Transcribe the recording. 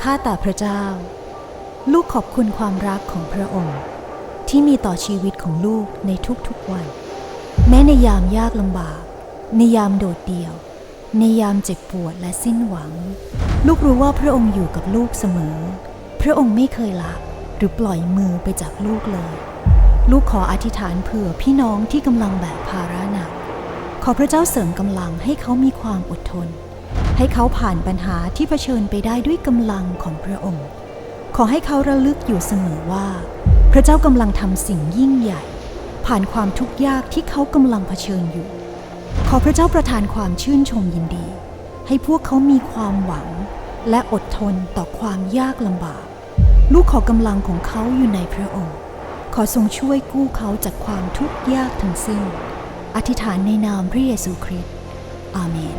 ข้าแต่พระเจ้า ลูกขอบคุณความรักของพระองค์ ที่มีต่อชีวิตของลูกในทุกๆวัน แม้ในยามยากลำบาก ในยามโดดเดี่ยว ในยามเจ็บปวดและสิ้นหวัง ลูกรู้ว่าพระองค์อยู่กับลูกเสมอ พระองค์ไม่เคยละหรือปล่อยมือไปจากลูกเลย ลูกขออธิษฐานเผื่อพี่น้องที่กำลังแบกภาระหนัก ขอพระเจ้าเสริมกำลังให้เขามีความอดทน ให้เขาผ่านปัญหาที่เผชิญไปได้ด้วยกำลังของพระองค์ ขอให้เขาระลึกอยู่เสมอว่า พระเจ้ากำลังทำสิ่งยิ่งใหญ่ ผ่านความทุกข์ยากที่เขากำลังเผชิญอยู่ ขอพระเจ้าประทานความชื่นชมยินดี ให้พวกเขามีความหวัง และอดทนต่อความยากลำบาก ลูกขอกำลังของเขาอยู่ในพระองค์ ขอทรงช่วยกู้เขาจากความทุกข์ยากทั้งสิ้น อธิษฐานในนามพระเยซูคริสต์อาเมน